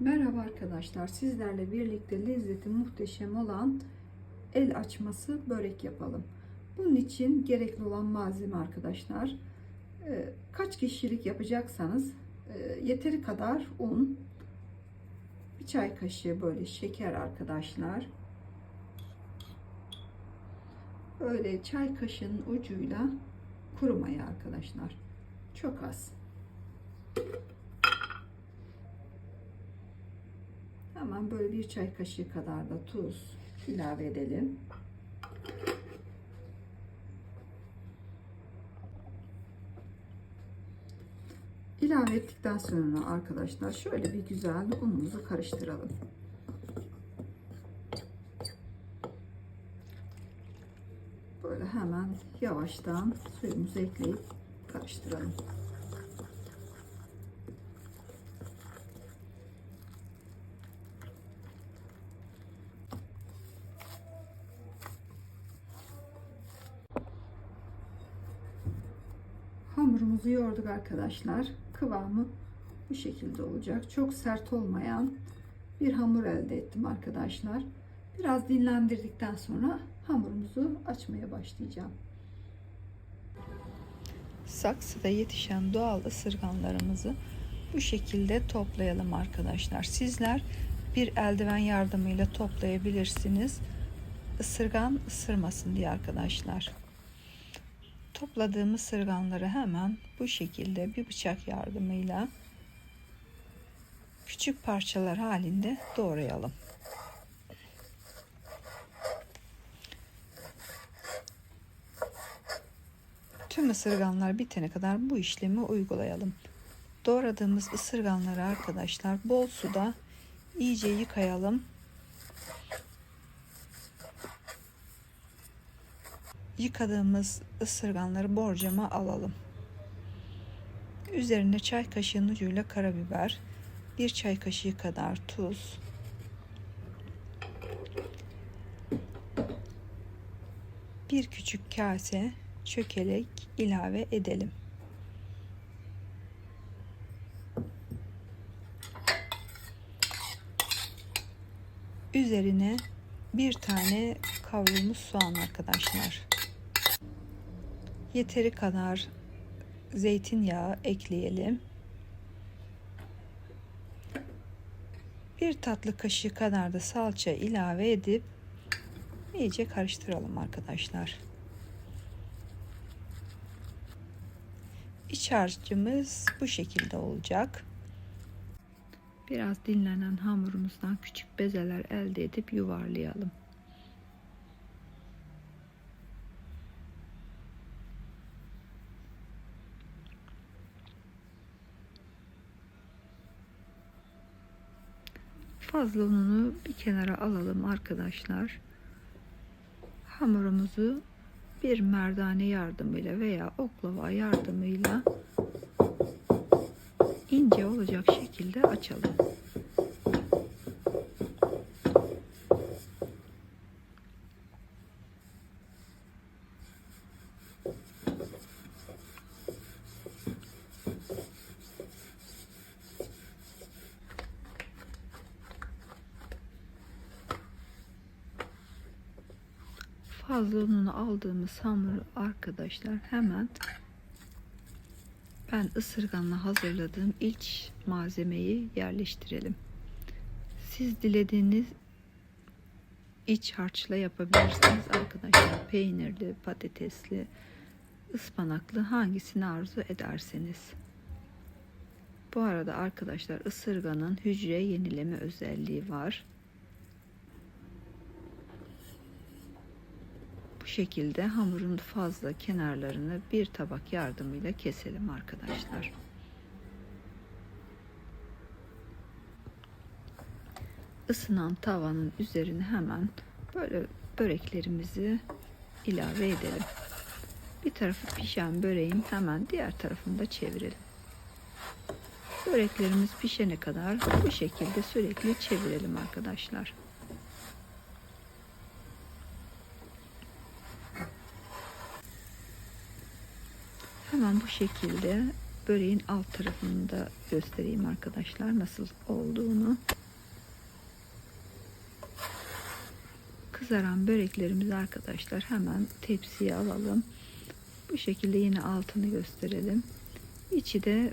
Merhaba arkadaşlar. Sizlerle birlikte lezzeti muhteşem olan el açması börek yapalım. Bunun için gerekli olan malzeme arkadaşlar. e, Kaç kişilik yapacaksanız e, yeteri kadar un, bir çay kaşığı böyle şeker arkadaşlar. Böyle çay kaşığının ucuyla kuru maya arkadaşlar. Çok az. Hemen böyle bir çay kaşığı kadar da tuz ilave edelim. İlave ettikten sonra arkadaşlar şöyle bir güzel unumuzu karıştıralım. Böyle hemen yavaştan suyumuzu ekleyip karıştıralım. Hamurumuzu yoğurduk arkadaşlar. Kıvamı bu şekilde olacak. Çok sert olmayan bir hamur elde ettim arkadaşlar. Biraz dinlendirdikten sonra hamurumuzu açmaya başlayacağım. Saksıda yetişen doğal ısırganlarımızı bu şekilde toplayalım arkadaşlar. Sizler bir eldiven yardımıyla toplayabilirsiniz. Isırgan ısırmasın diye arkadaşlar. Topladığımız ısırganları hemen bu şekilde bir bıçak yardımıyla küçük parçalar halinde doğrayalım. Tüm ısırganlar bitene kadar bu işlemi uygulayalım. Doğradığımız ısırganları arkadaşlar bol suda iyice yıkayalım. Yıkadığımız ısırganları borcama alalım. Üzerine çay kaşığının ucuyla karabiber, bir çay kaşığı kadar tuz, bir küçük kase çökelek ilave edelim. Üzerine bir tane kavrulmuş soğan arkadaşlar. Yeteri kadar zeytinyağı ekleyelim. Bir tatlı kaşığı kadar da salça ilave edip iyice karıştıralım arkadaşlar. İç harcımız bu şekilde olacak. Biraz dinlenen hamurumuzdan küçük bezeler elde edip yuvarlayalım. Fazla ununu bir kenara alalım arkadaşlar. Hamurumuzu bir merdane yardımıyla veya oklava yardımıyla ince olacak şekilde açalım. Fazla ununu aldığımız hamuru arkadaşlar hemen ben ısırganla hazırladığım iç malzemeyi yerleştirelim. Siz dilediğiniz iç harçla yapabilirsiniz arkadaşlar. Peynirli, patatesli, ıspanaklı hangisini arzu ederseniz. Bu arada arkadaşlar ısırganın hücre yenileme özelliği var. Şekilde hamurun fazla kenarlarını bir tabak yardımıyla keselim arkadaşlar. Isınan tavanın üzerine hemen böyle böreklerimizi ilave edelim. Bir tarafı pişen böreğin hemen diğer tarafını da çevirelim. Böreklerimiz pişene kadar bu şekilde sürekli çevirelim arkadaşlar. Hemen bu şekilde böreğin alt tarafını da göstereyim arkadaşlar nasıl olduğunu. Kızaran böreklerimizi arkadaşlar hemen tepsiye alalım. Bu şekilde yine altını gösterelim. İçi de